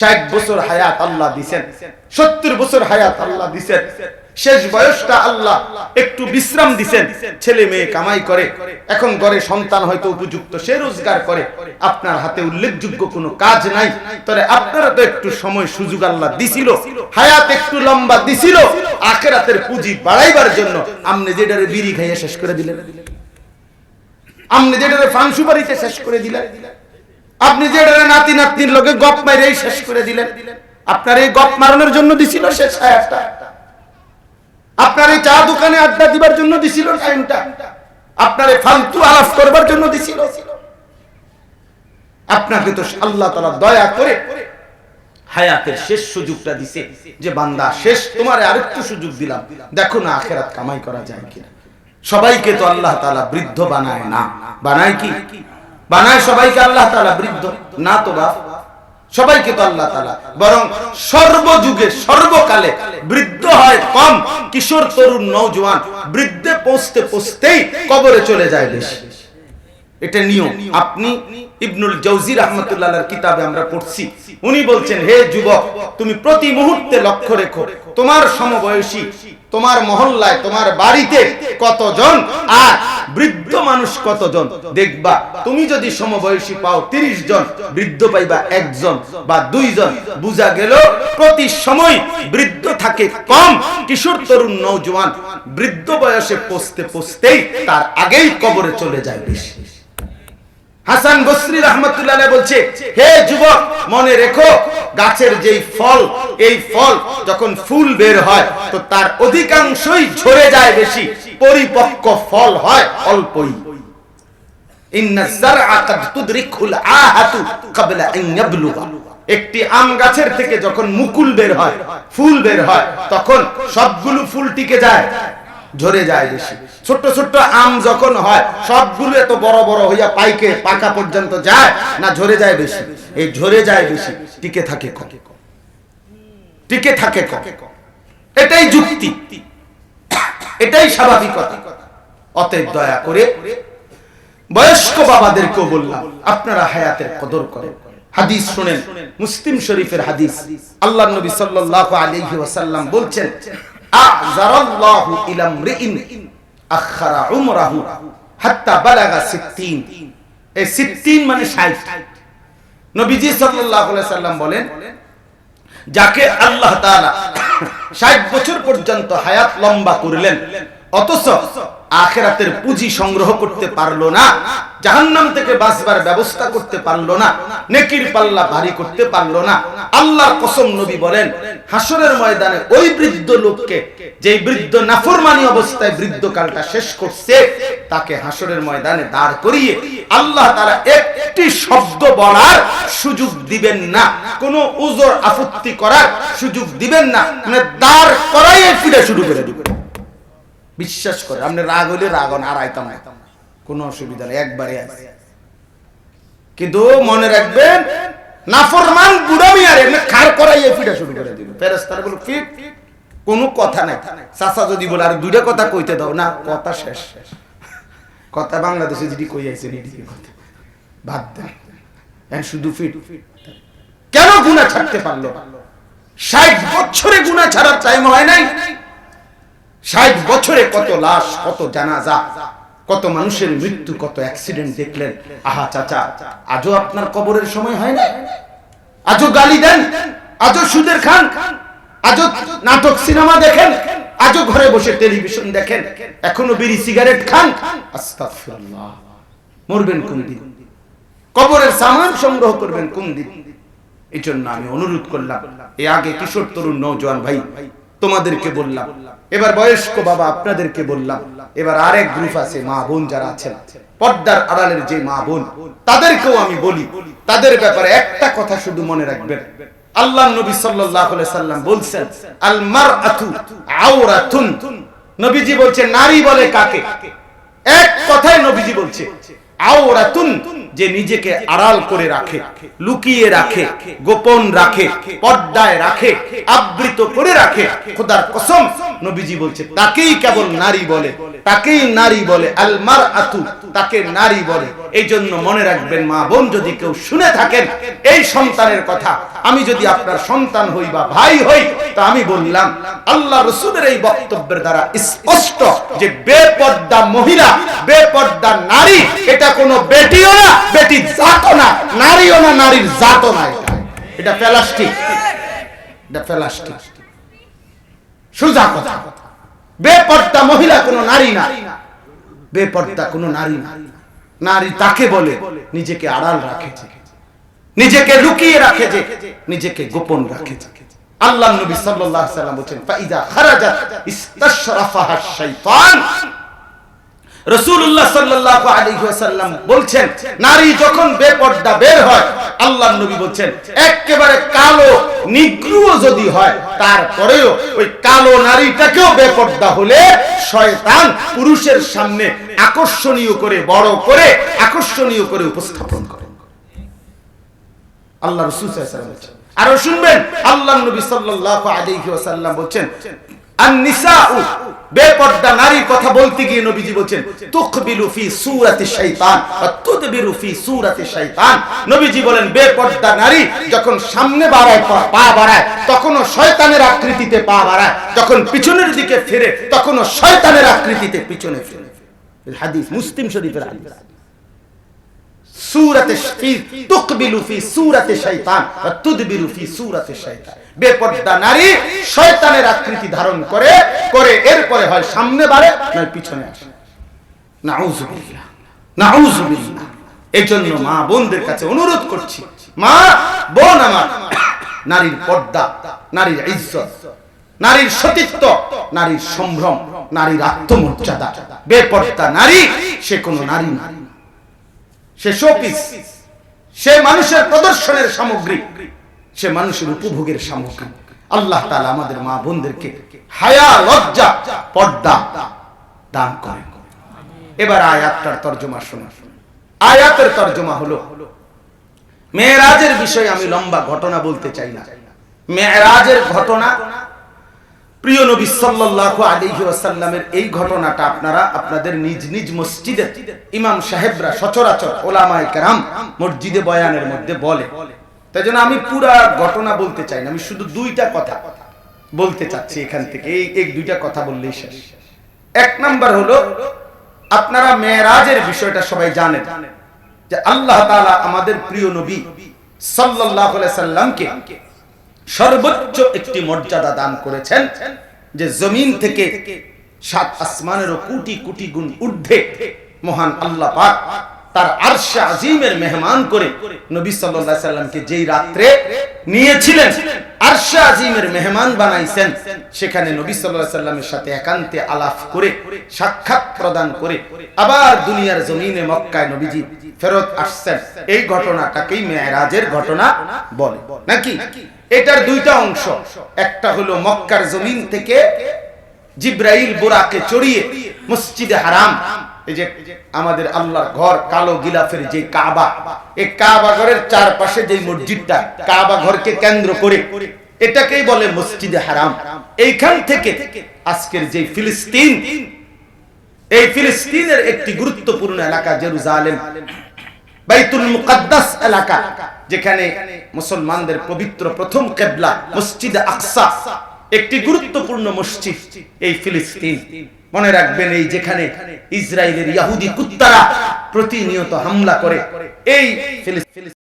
ষাট বছর হায়াত আল্লাহ দিছেন, সত্তর বছর হায়াত আল্লাহ দিছেন, শেষ বয়সটা আল্লাহ একটু বিশ্রাম দিছেন, ছেলে মেয়ে কামাই করে, এখন ঘরে সন্তান হয়তো উপযুক্ত, সে রোজগার করে, আপনার হাতে উল্লেখযোগ্য কোনো কাজ নাই, তবে আপনারা তো একটু সময় সুযোগ আল্লাহ দিছিল, হায়াত একটু লম্বা দিছিল, আখেরাতের পুঁজি বাড়াইবার জন্য আপনি যেটারে বিড়ি খাইয়ে শেষ করে দিলেন। আপনি যেটারে ফান সুপারিতে শেষ করে দিলেন। আপনি যেটারে নাতি নাতনির লোকে গপ মাইরেই শেষ করে দিলেন। আপনার এই গপ মারানোর জন্য দিছিল শেষ হায়াতটা আপনার এই চা দোকানে আড্ডা দিবার জন্য দিছিল টাইমটা। আপনার এই ফালতু আলাপ করবার জন্য দিছিল। আপনাকে তো আল্লাহ তাআলা দয়া করে হায়াতের শেষ সুযোগটা দিছে যে, বান্দা, শেষ তোমারে আরেকটু সুযোগ দিলাম। দেখো না আখেরাত কামাই করা যায় কিনা। সবাইকে তো আল্লাহ তাআলা বৃদ্ধ বানায় না। বানায় কি? বানায় সবাইকে আল্লাহ তালা বৃদ্ধ, না তো বাপ। সবাইকে তো আল্লাহ তালা বরং সর্বযুগে, সর্বকালে বৃদ্ধ হয় কম। কিশোর, তরুণ নৌজওয়ান বৃদ্ধে পৌঁছতে পৌঁছতেই কবরে চলে যায় বেশি। এটা নিয়ম। আপনি ইবনুল জৌজি রহমতুল্লাহ কিতাবে আমরা পড়ছি। উনি বলছেন, হে যুবক, তুমি প্রতি মুহূর্তে লক্ষ্য রেখো, তোমার সমবয়সী, তোমার মহল্লায়, তোমার বাড়িতে কতজন আর বৃদ্ধ মানুষ কতজন? দেখবা, তুমি যদি সমবয়সী পাও তিরিশ জন, বৃদ্ধ পাইবা একজন বা দুইজন। বুঝা গেল, প্রতি সময় বৃদ্ধ থাকে কম। কিশোর, তরুণ নৌজওয়ান বৃদ্ধ বয়সে পৌঁছতে, পৌঁছতেই তার আগেই কবরে চলে যায় বেশি। হাসান বসরি রহমতুল্লাহ বলছে, হে যুবক, মনে রেখো, গাছের যেই ফল, এই ফল যখন ফুল বের হয়, তো তার অধিকাংশই ঝরে যায় বেশি, পরিপক্ক ফল হয় অল্পই। একটি আম গাছের থেকে যখন মুকুল বের হয়, ফুল বের হয়, তখন সবগুলো ফুল টিকে যায়। ঝরে যায় বেশি। ছোট্ট ছোট্ট আম যখন হয় সবগুলো এত বড় বড় হইয়া পাইকে, পাকা পর্যন্ত যায় না, ঝরে যায় বেশি। এই ঝরে যায় বেশি, টিকে থাকে কম। টিকে থাকে কম। এটাই যুক্তি। এটাই স্বাভাবিকতা। অতএব দয়া করে বয়স্ক বাবাদেরকেও বললাম, আপনারা হায়াতের কদর করেন। হাদিস শুনেন, মুসলিম শরীফের হাদিস। আল্লাহ নবী সাল্লাল্লাহু আলাইহি ওয়াসাল্লাম বলছেন আযরাল্লাহু ইলা মরিইন আখারা উমরাহু হাত্তা বালাগা 60 এই 60 মানে 60 নবীজি সাল্লাল্লাহু আলাইহি সাল্লাম বলেন, যাকে আল্লাহ তাআলা 60 বছর পর্যন্ত হায়াত লম্বা করলেন, অথচ আখেরাতের পুঁজি সংগ্রহ করতে পারল না, জাহান্নাম থেকে বাঁচবার ব্যবস্থা করতে পারল না, নেকির পাল্লা ভারী করতে পারল না। আল্লাহর কসম নবী বলেন হাসরের ময়দানে ওই বৃদ্ধ লোককে যেই বৃদ্ধ নাফরমানি অবস্থায় বৃদ্ধ কালটা শেষ করছে, তাকে হাসরের ময়দানে দাঁড় করিয়ে আল্লাহ তারা একটি শব্দ বলার সুযোগ দিবেন না, কোনো উজর আপত্তি করার সুযোগ দিবেন না মানে দাঁড় করাই ফিরে শুরু করে দিবেন। বিশ্বাস করে। আপনি রাগ হইলে রাগ আর আইতাম না। কোনো অসুবিধা নেই, একবারে কিন্তু মনে রাখবেন, নাফরমান বুড়ামি আর এমনি খার করাই ফিটা শুরু করে দিল। ফিট কোনো কথা নাই। চাচা যদি বলে, আর দুইটা কথা কইতে দাও। না, কথা শেষ। কথা বাংলাদেশে যদি কই আইছে এদিকে কথা? দেন। শুধু ফিট। কেন গুণা ছাড়তে পারল? ষাট বছরে গুণা ছাড়ার টাইম হয় নাই? ষাট বছরে কত লাশ, কত জানাজা, কত মানুষের মৃত্যু, কত অ্যাক্সিডেন্ট দেখলেন। আহা চাচা, আজও আপনার কবরের সময় হয় না আজও গালি দেন? আজও সুদের খান? আজও নাটক সিনেমা দেখেন? আজও ঘরে বসে টেলিভিশন দেখেন? এখনও বিড়ি সিগারেট খান? মরবেন কোন দিন? কবরের সামান সংগ্রহ করবেন কোন দিন? এই জন্য আমি অনুরোধ করলাম, এ আগে কিশোর তরুণ নৌজওয়ান ভাই তোমাদেরকে বললাম। এবার বয়স্ক বাবা আপনাদেরকে বললাম। এবার আরেক গ্রুপ আছে, মা বোন যারা আছেন। পর্দার আড়ালের যে মা বোন, তাদেরকেও আমি বলি, তাদের ব্যাপারে একটা কথা শুধু মনে রাখবেন। আল্লাহ নবী সাল্লাম বলছেন আল মারআতু নবীজি বলছেন, নারী বলে কাকে? এক কথায় নবীজি বলছে আওরাতুন যে নিজেকে আড়াল করে রাখে, লুকিয়ে রাখে, গোপন রাখে, পর্দায় রাখে, আবৃত করে রাখে। খোদার কসম, নবীজি বলছে, তাকেই কেবল নারী বলে, তাকেই নারী বলে আলমার আতু তাকে নারী বলে। এই জন্য মনে রাখবেন, মা বোন যদি কেউ শুনে থাকেন এই সন্তানের কথা, আমি যদি আপনার সন্তান হই বা ভাই হই, তা আমি বললাম আল্লাহ রসুলের এই বক্তব্যের দ্বারা স্পষ্ট যে বেপর্দা মহিলা, বেপর্দা নারী, এটা কোনো বেটিও না, বেটি জাতও না, নারীও না, নারীর জাতও না এটা। এটা প্লাস্টিক এটা প্লাস্টিক সোজা কথা। বেপর্দা মহিলা কোনো নারী না। বেপর্দা কোনো নারী না। নারী তাকে বলে, নিজেকে আড়াল রাখে নিজেকে লুকিয়ে রাখে যে, নিজেকে গোপন রাখে যে। আল্লাহ নবী সাল্লাল্লাহু আলাইহি সাল্লাম শাইতান রাসূলুল্লাহ সাল্লাল্লাহু আলাইহি ওয়াসাল্লাম বলছেন, নারী যখন বেপর্দা বের হয়, আল্লাহর নবী বলছেন, একেবারে কালো নিগ্রুও যদি হয়, তারপরেও ওই কালো নারীটাকেও বেপর্দা হলে শয়তান পুরুষের সামনে আকর্ষণীয় করে, বড় করে, আকর্ষণীয় করে উপস্থাপন করে আল্লাহ রাসূল সাল্লাল্লাহু আলাইহি ওয়াসাল্লাম। আরও শুনবেন? আল্লাহ নবী সাল্লাল্লাহু আলাইহি ওয়াসাল্লাম বলছেন, আন-নিসাউ, বেপর্দা নারীর কথা বলতে গিয়ে নবীজি বলছেন, তুকবিলু ফি শাইতান তুদবিরু ফি শাইতান। নবীজি বলেন, বেপর্দা নারী যখন সামনে বাড়ায়, পা বাড়ায়, তখনও শয়তানের আকৃতিতে পা বাড়ায়, যখন পিছনের দিকে ফিরে, তখনও শয়তানের আকৃতিতে পিছনে ফিরে। হাদিস, মুসলিম শরীফের হাদিস। সূরাতে তুকবিলু ফি সূরাতে তুদবিরু ফি সূরাতে শাইতান। বেপর্দা নারী শয়তানের আকৃতি ধারণ করে করে হয় সামনে নয় পিছনে আসে। নাউযুবিল্লাহ নাউযুবিল্লাহ এজন্য মা বোনদের কাছে অনুরোধ করছি, মা, বোন আমার, নারীর পর্দা, নারীর ইজ্জত, নারীর সতীত্ব, নারীর সম্ভ্রম, নারীর আত্মমর্যাদা। বেপর্দা নারী, সে কোনো নারী না সে শোপিস সে মানুষের প্রদর্শনের সামগ্রী, সে মানুষের উপভোগের সামগ্রী। আল্লাহ তাআলা আমাদের মা বোনদেরকে হায়া, লজ্জা, পর্দা দান করেন। এবার আয়াতটার তর্জমা শোনা আয়াতের তর্জমা হলো, মেয়েরাজের বিষয়ে আমি লম্বা ঘটনা বলতে চাই না। মেয়েরাজের ঘটনা প্রিয় নবী সাল্লাল্লাহু আলাইহি ওয়াসাল্লামের এই ঘটনাটা আপনারা আপনাদের নিজ নিজ মসজিদে ইমাম সাহেবরা সচরাচর ওলামায়ে কেরাম মসজিদে বয়ানের মধ্যে বলে। তাই জন্য আমি পুরা ঘটনা বলতে চাই না, আমি শুধু দুইটা কথা বলতে চাচ্ছি এখান থেকে। এই এক দুইটা কথা বললেই শেষ। এক নাম্বার হলো, আপনারা মেয়েরাজের বিষয়টা সবাই জানেন, যে আল্লাহ তাআলা আমাদের প্রিয় নবী আলাইহি সাল্লামকে সর্বোচ্চ একটি মর্যাদা দান করেছেন যে জমিন থেকে সাত আসমানেরও কোটি কোটি গুণ ঊর্ধ্বে মহান আল্লাহ পাক তার আরশে আজিমের মেহমান করে নবী সাল্লামকে যেই রাত্রে নিয়েছিলেন আজিমের মেহমান বানাইছেন, সেখানে নবী সাল্লামের সাথে একান্তে আলাপ করে, সাক্ষাৎ প্রদান করে আবার দুনিয়ার জমিনে মক্কায় নবীজি ফেরত আসছেন। এই ঘটনাটাকেই মেয়েরাজের ঘটনা বলে। নাকি? এটার দুইটা অংশ। একটা হলো মক্কার জমিন থেকে জিব্রাইল বোরাকে চড়িয়ে মসজিদে হারাম যে আমাদের আল্লাহর ঘর, কালো গিলাফের যে কাবা, এই কাবা ঘরের চারপাশে যে মসজিদটা, কাবা ঘরকে কেন্দ্র করে, এটাকেই বলে মসজিদে হারাম। এইখান থেকে আজকের যে ফিলিস্তিন, এই ফিলিস্তিনের একটি গুরুত্বপূর্ণ এলাকা, জেরুজালেম এলাকা, যেখানে মুসলমানদের পবিত্র প্রথম কেবলা মসজিদ আকসা, একটি গুরুত্বপূর্ণ মসজিদ এই ফিলিস্তিন। মনে রাখবেন এই যেখানে ইসরায়েলের ইয়াহুদি কুত্তারা প্রতিনিয়ত হামলা করে। এই